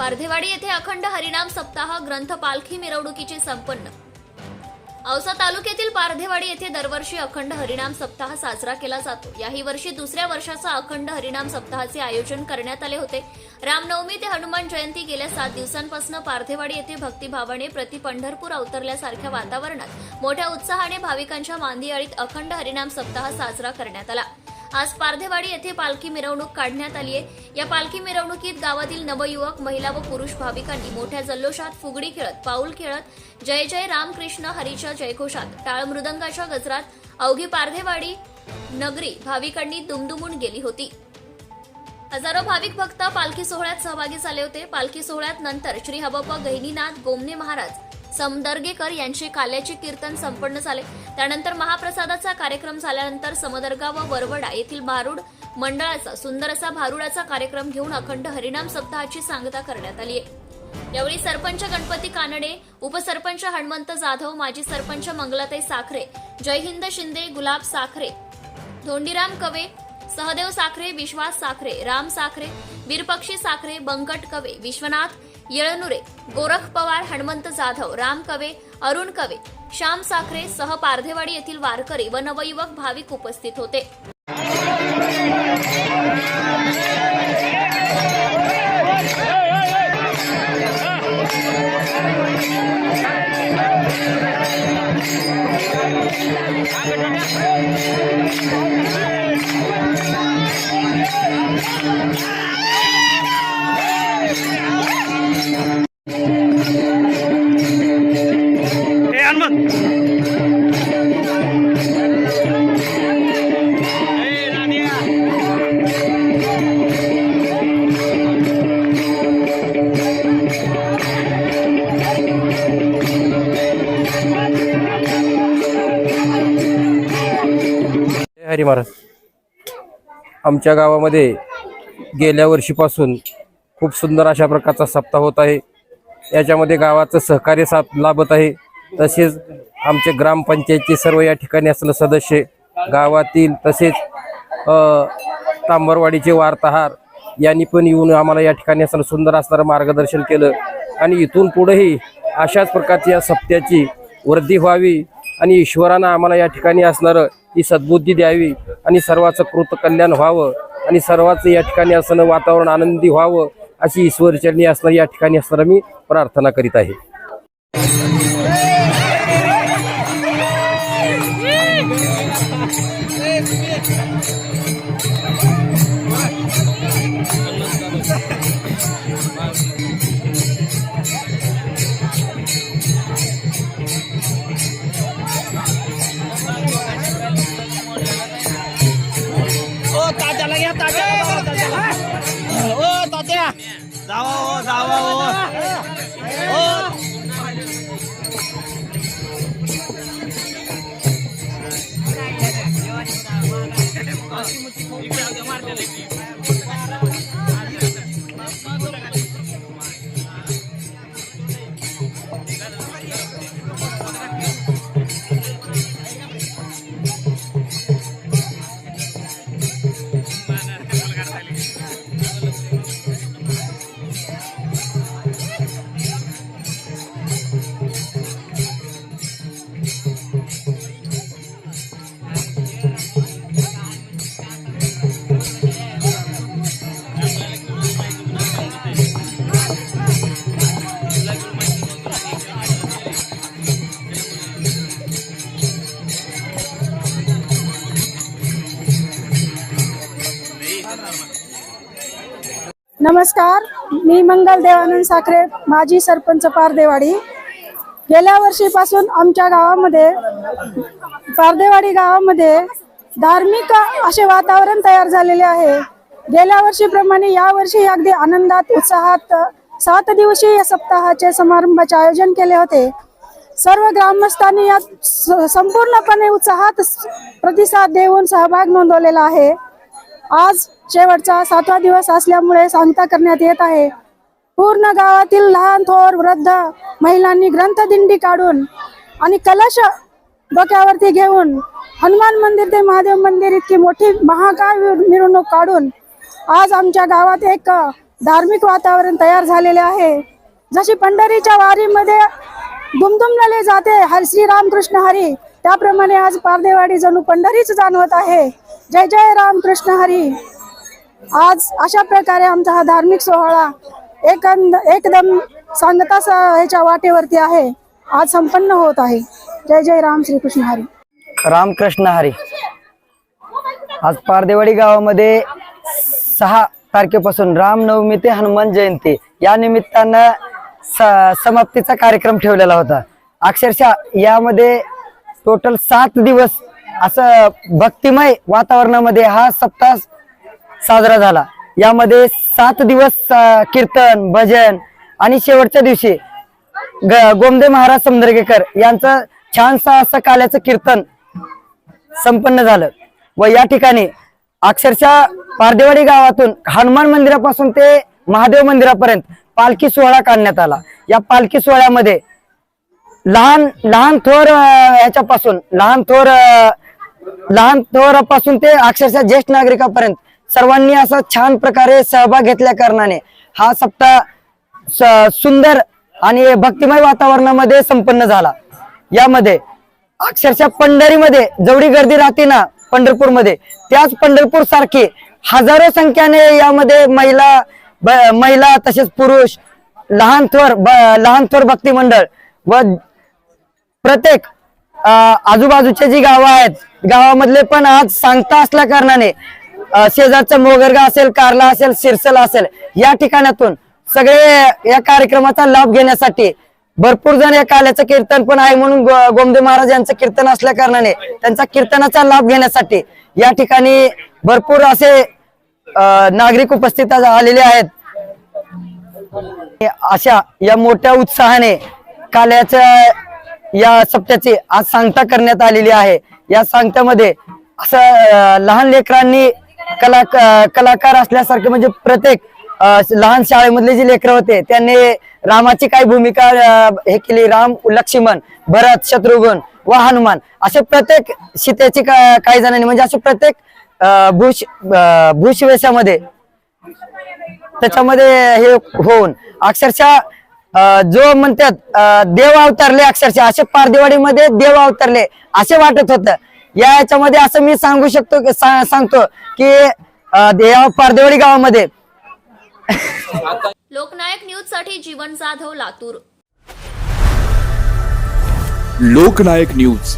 पारधेवाडी येथे अखंड हरिनाम सप्ताह ग्रंथ पालखी मिरवणुकीचे संपन्न. औसा तालुक्यातील पारधेवाडी येथे दरवर्षी अखंड हरिनाम सप्ताह साजरा केला जातो. याही वर्षी दुसऱ्या वर्षाचा अखंड हरिनाम सप्ताहाचे आयोजन करण्यात आले होते. रामनवमी ते हनुमान जयंती गेल्या सात दिवसांपासून पारधेवाडी येथे भक्तिभावाने प्रति पंढरपूर अवतरल्यासारख्या वातावरणात मोठ्या उत्साहाने भाविकांच्या मांदियाळीत अखंड हरिनाम सप्ताह साजरा करण्यात आला. आज पारधेवाडी येथे पालखी मिरवणूक काढण्यात आली आहे. या पालखी मिरवणुकीत गावातील नवयुवक महिला व पुरुष भाविकांनी मोठ्या जल्लोषात फुगडी खेळत पाऊल खेळत जय जय रामकृष्ण हरीच्या जयघोषात टाळ मृदंगाच्या गजरात अवघी पारधेवाडी नगरी भाविकांनी दुमदुमून गेली होती. हजारो भाविक भक्त पालखी सोहळ्यात सहभागी झाले होते. पालखी सोहळ्यात नंतर श्री हबप्पा गहिनीनाथ गोमने महाराज समदर्गेकर यांचे काल्याचे कीर्तन संपन्न झाले. त्यानंतर महाप्रसादाचा कार्यक्रम झाल्यानंतर समदर्गा व वरवडा येथील भारूड मंडळाचा सुंदर असा भारुडाचा कार्यक्रम घेऊन अखंड हरिनाम सप्ताहाची सांगता करण्यात आली आहे. यावेळी सरपंच गणपती कानडे उपसरपंच हनुमंत जाधव माजी सरपंच मंगलाताई साखरे जयहिंद शिंदे गुलाब साखरे धोंडीराम कवे सहदेव साखरे विश्वास साखरे राम साखरे वीरपक्षी साखरे बंकट कवे विश्वनाथ येळनुरे गोरख पवार हनुमंत जाधव राम कवे अरुण कवे श्याम साखरे सह पारधेवाडी येथील वारकरी व नवयुवक भाविक उपस्थित होते हरी महाराज आमच्या गावामध्ये गेल्या वर्षीपासून खूप सुंदर अशा प्रकारचा सप्ताह होत आहे. याच्यामध्ये गावाचं सहकार्य सा लाभत आहे. तसेच आमचे ग्रामपंचायतचे सर्व या ठिकाणी असलेले सदस्य गावातील तसेच तांबरवाडीचे वार्ताहार यांनी पण येऊन आम्हाला या ठिकाणी असं सुंदर असणारं मार्गदर्शन केलं. आणि इथून पुढेही अशाच प्रकारची या सप्त्याची वृद्धी व्हावी आणि ईश्वरानं आम्हाला या ठिकाणी असणारं ही सद्बुद्धी द्यावी आणि सर्वाचं कृत कल्याण व्हावं आणि सर्वाचं या ठिकाणी असणं वातावरण आनंदी व्हावं अशी ईश्वरचरणी असणारी या ठिकाणी असणारं मी प्रार्थना करीत आहे. જાવો જાવો नमस्कार मी मंगल देवानंद साखरे माजी सरपंच पारदेवाडी. गेल्या वर्षीपासून आमच्या गावामध्ये पारदेवाडी गावामध्ये धार्मिक असे वातावरण तयार झालेले आहे. गेल्या वर्षीप्रमाणे यावर्षी अगदी आनंदात उत्साहात सात दिवसीय या सप्ताहाचे समारंभाचे आयोजन केले होते. सर्व ग्रामस्थांनी यात स- संपूर्णपणे उत्साहात प्रतिसाद देऊन सहभाग नोंदवलेला आहे. आज शेवटचा सातवा दिवस असल्यामुळे सांगता करण्यात येत आहे. पूर्ण गावातील लहान थोर वृद्ध महिलांनी ग्रंथदिंडी काढून आणि कलश डोक्यावरती घेऊन हनुमान मंदिर ते महादेव मंदिर इतकी मोठी महाकाय मिरवणूक काढून आज आमच्या गावात एक धार्मिक वातावरण तयार झालेले आहे. जशी पंढरीच्या वारीमध्ये दुमदुमलेले जाते हर श्री रामकृष्ण हरी त्याप्रमाणे आज पारदेवाडी जणू पंढरीच जाणवत आहे. जय जय राम कृष्ण हरी. आज अशा प्रकारे आमचा हा धार्मिक सोहळा एकंद एकदम सांगता स- ह्याच्या वाटेवरती आहे. आज संपन्न होत आहे. जय जय राम श्री कृष्ण हरी. रामकृष्ण हरी. आज पारदेवाडी गावामध्ये सहा तारखेपासून रामनवमी ते हनुमान जयंती. या निमित्तानं स- समाप्तीचा कार्यक्रम ठेवलेला होता. अक्षरशः यामध्ये टोटल सात दिवस असं भक्तिमय वातावरणामध्ये हा सप्ताह साजरा झाला. यामध्ये सात दिवस कीर्तन भजन आणि शेवटच्या दिवशी ग- गोमदे महाराज समदर्गेकर यांचं छानसं असं काल्याचं कीर्तन संपन्न झालं. व या ठिकाणी अक्षरशः पारदेवाडी गावातून हनुमान मंदिरापासून ते महादेव मंदिरापर्यंत पालखी सोहळा काढण्यात आला. या पालखी सोहळ्यामध्ये लहान लहान थोर याच्यापासून लहान थोर लहान थोरापासून ते अक्षरशः ज्येष्ठ नागरिकापर्यंत सर्वांनी असा छान प्रकारे सहभाग घेतल्या कारणाने हा सप्ताह स- सुंदर आणि भक्तिमय वातावरणामध्ये संपन्न झाला. यामध्ये अक्षरशः पंढरीमध्ये जेवढी गर्दी राहते ना पंढरपूरमध्ये त्याच पंढरपूर सारखी हजारो संख्याने यामध्ये महिला ब- महिला तसेच पुरुष लहान थोर ब- लहान थोर भक्ती मंडळ व प्रत्येक आजूबाजूचे जी गावं आहेत गावामधले पण आज सांगता असल्या कारणाने शेजारचा शेजारचं मोगरगा असेल कारला असेल सिरसल असेल या ठिकाणातून सगळे या कार्यक्रमाचा लाभ घेण्यासाठी भरपूर जण या काल्याचं कीर्तन पण आहे म्हणून गोमदे महाराज यांचं कीर्तन असल्या कारणाने त्यांचा कीर्तनाचा लाभ घेण्यासाठी या ठिकाणी भरपूर असे नागरिक उपस्थित आलेले आहेत. अशा या मोठ्या उत्साहाने काल्याच्या या सप्त्याची आज सांगता करण्यात आलेली आहे. या सांगत्यामध्ये असं लहान लेकरांनी कला कलाकार असल्यासारखे म्हणजे प्रत्येक लहान शाळेमधले जे लेकर होते त्यांनी रामाची काय भूमिका हे केली? राम लक्ष्मण भरत शत्रुघ्न व हनुमान असे प्रत्येक सीतेची का- काही जणांनी म्हणजे असे प्रत्येक अं, भूष भूषवेशामध्ये त्याच्यामध्ये हे होऊन अक्षरशः जो म्हणतात देव अवतरले अक्षरशः असे पारदेवाडीमध्ये देव अवतरले असे वाटत होत. या याच्यामध्ये असं मी सांगू शकतो सांगतो की पारदेवाडी गावामध्ये. लोकनायक न्यूजसाठी जीवन जाधव लातूर. लोकनायक न्यूज.